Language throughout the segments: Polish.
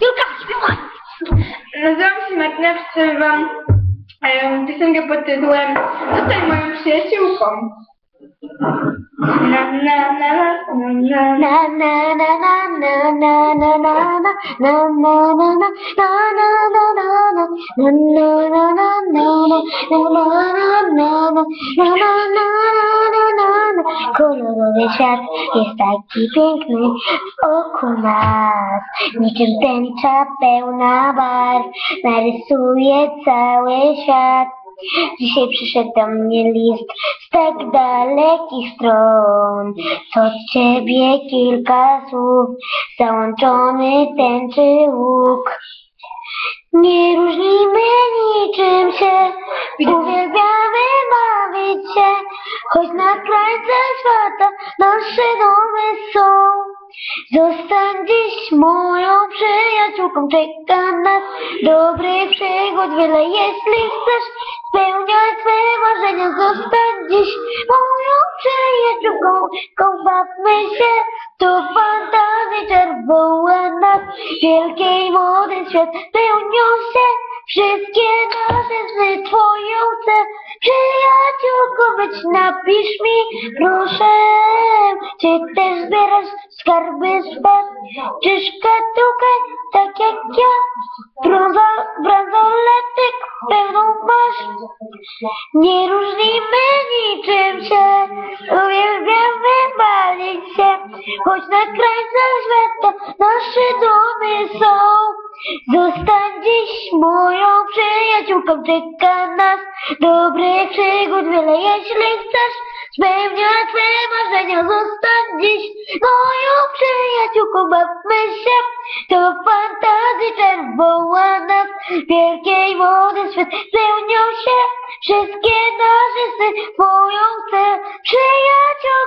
Julka, śpiewaj! Nazywam się Martyna, przedstawię Wam em, piosenkę pod tytułem Zostań moją przyjaciółką. Na, na, na, na, na, na. Na na na na na na na na na na na na na na na zielony, kolorowy świat jest taki piękny w oku nas. Niczym tęcza pełna barw narysuje cały świat. Dzisiaj przyszedł do mnie list z tak dalekich stron. Co od ciebie kilka słów, załączony tęczy łuk. Nie różnimy niczym się, Widzę choć na krańce świata nasze domy są. Zostań dziś moją przyjaciółką, czeka nas dobrych przygód wiele, jeśli chcesz spełniać swe marzenia. Zostań dziś moją przyjaciółką, bawmy się, to fantazji czerwone nas, wielkiej młody świat pełnią się. Wszystkie sny twoją chcę Przyjaciółko być napisz mi Proszę. Czy też zbierasz skarby swe? Czy szkatułkę tak jak ja? Brązo, Bransoletek pełną masz? Nie różnimy niczym się. Uwielbiamy bawić się. Choć na krańcach świata Nasze domy są Zostań dziś moją przyjaciółką, czeka nas dobrych przygód wiele, jeśli chcesz spełniać swe marzenia. Zostań dziś moją przyjaciółką, bawmy się, to fantazji czerwoła nas, wielkiej młody świat spełnią się, wszystkie nasze sny twoją chcę, przyjaciółką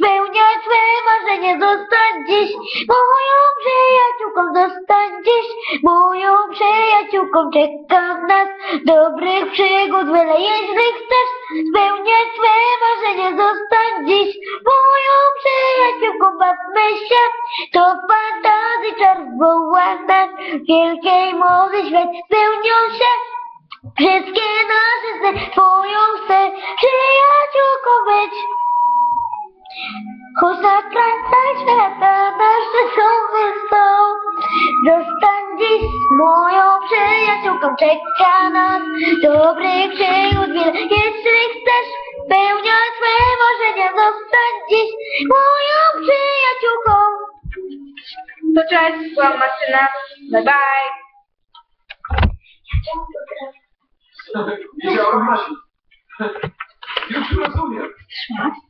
spełniać swe marzenia. Zostań dziś moją przyjaciółką, zostań dziś moją przyjaciółką, czeka nas dobrych przygód wiele, jeśli chcesz spełniać swe marzenia. Zostań dziś moją przyjaciółką, bawmy się, to fantazji czerwona nas, wielkiej mowy świat spełnią się. Wszystkie nasze sny twoją chcę przyjaciółką być. Choć na krańcach świata nasze są. Zostań dziś moją przyjaciółką, czeka nas dobrych przygód wiele. Jeśli chcesz spełniać swe marzenia, zostań dziś moją przyjaciółką. To cześć, byłam Martyna. Bye bye. Wiedziałem. Już rozumiem. Informacja.